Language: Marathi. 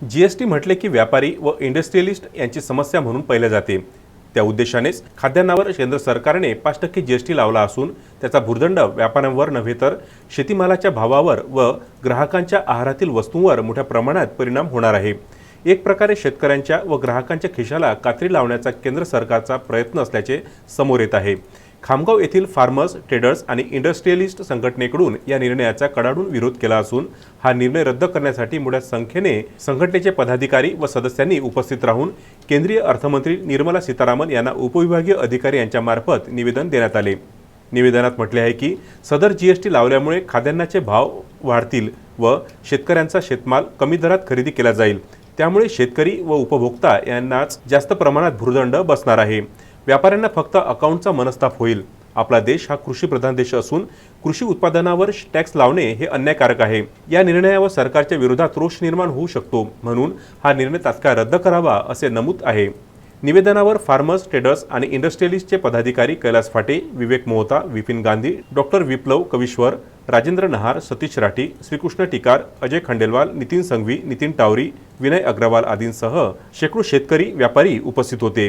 जी एस टी म्हटले की व्यापारी व इंडस्ट्रियलिस्ट यांची समस्या म्हणून पाहिलं जाते. त्या उद्देशानेच खाद्यान्नावर केंद्र सरकारने पाच टक्के जी एस टी लावला असून त्याचा भूर्दंड व्यापाऱ्यांवर नव्हे तर शेतीमालाच्या भावावर व ग्राहकांच्या आहारातील वस्तूंवर मोठ्या प्रमाणात परिणाम होणार आहे. एक प्रकारे शेतकऱ्यांच्या व ग्राहकांच्या खिशाला कात्री लावण्याचा केंद्र सरकारचा प्रयत्न असल्याचे समोर येत आहे. खामगाव येथील फार्मर्स ट्रेडर्स आणि इंडस्ट्रियलिस्ट संघटनेकडून या निर्णयाचा कडाडून विरोध केला असून हा निर्णय रद्द करण्यासाठी मोठ्या संख्येने संघटनेचे पदाधिकारी व सदस्यांनी उपस्थित राहून केंद्रीय अर्थमंत्री निर्मला सीतारामन यांना उपविभागीय अधिकारी यांच्या मार्फत निवेदन देण्यात आले. निवेदनात म्हटले आहे की सदर जीएसटी लावल्यामुळे खाद्यान्नाचे भाव वाढतील व शेतकऱ्यांचा शेतमाल कमी दरात खरेदी केला जाईल. त्यामुळे शेतकरी व उपभोक्ता यांनाच जास्त प्रमाणात भुर्दंड बसणार आहे. व्यापाऱ्यांना फक्त अकाउंटचा मनस्ताप होईल. आपला देश हा कृषीप्रधान देश असून कृषी उत्पादनावर टॅक्स लावणे हे अन्यायकारक आहे. या निर्णयावर सरकारच्या विरोधात रोष निर्माण होऊ शकतो म्हणून हा निर्णय तात्काळ रद्द करावा असे नमूद आहे. निवेदनावर फार्मर्स ट्रेडर्स आणि इंडस्ट्रियलिस्टचे पदाधिकारी कैलास फाटे विवेक मोहता विपिन गांधी डॉक्टर विप्लव कविश्वर राजेंद्र नहार सतीश राठी श्रीकृष्ण टिकार अजय खंडेलवाल नितीन संघवी नितीन टावरी विनय अग्रवाल आदींसह शेकडो शेतकरी व्यापारी उपस्थित होते.